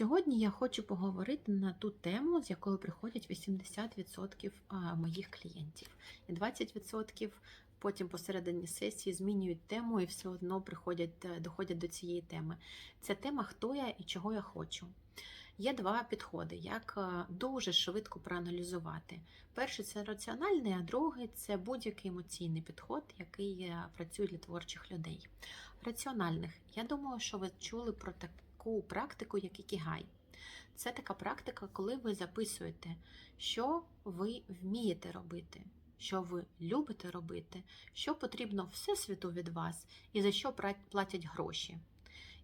Сьогодні я хочу поговорити на ту тему, з якою приходять 80% моїх клієнтів. І 20% потім посередині сесії змінюють тему і все одно приходять, е, доходять до цієї теми. Це тема хто я і чого я хочу. Є два підходи, як е, дуже швидко проаналізувати. Перший це раціональний, а другий це будь-який емоційний підход, який е, працює для творчих людей. Раціональних, я думаю, що ви чули про таку практику, як ікігай. Це така практика, коли ви записуєте, що ви вмієте робити, що ви любите робити, що потрібно всесвіту від вас і за що платять гроші.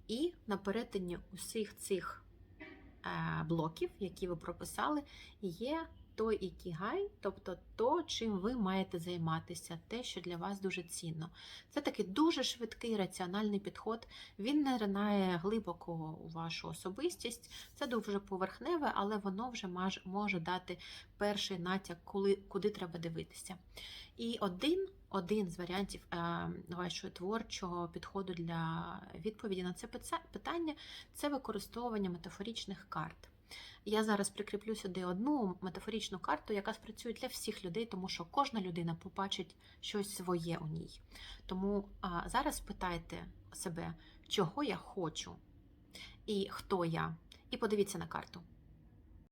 І на перетині усіх цих е, блоків, які ви прописали, є той ікігай, тобто то, чим ви маєте займатися, те, що для вас дуже цінно. Це такий дуже швидкий раціональний підход. Він не ринає глибоко у вашу особистість. Це дуже поверхневе, але воно вже може дати перший натяк, коли, куди треба дивитися. І один, один з варіантів е, вашого творчого підходу для відповіді на це питання це використовування метафоричних карт. Я зараз прикріплю сюди одну метафорічну карту, яка спрацює для всіх людей, тому що кожна людина побачить щось своє у ній. Тому а, зараз питайте себе, чого я хочу і хто я. І подивіться на карту.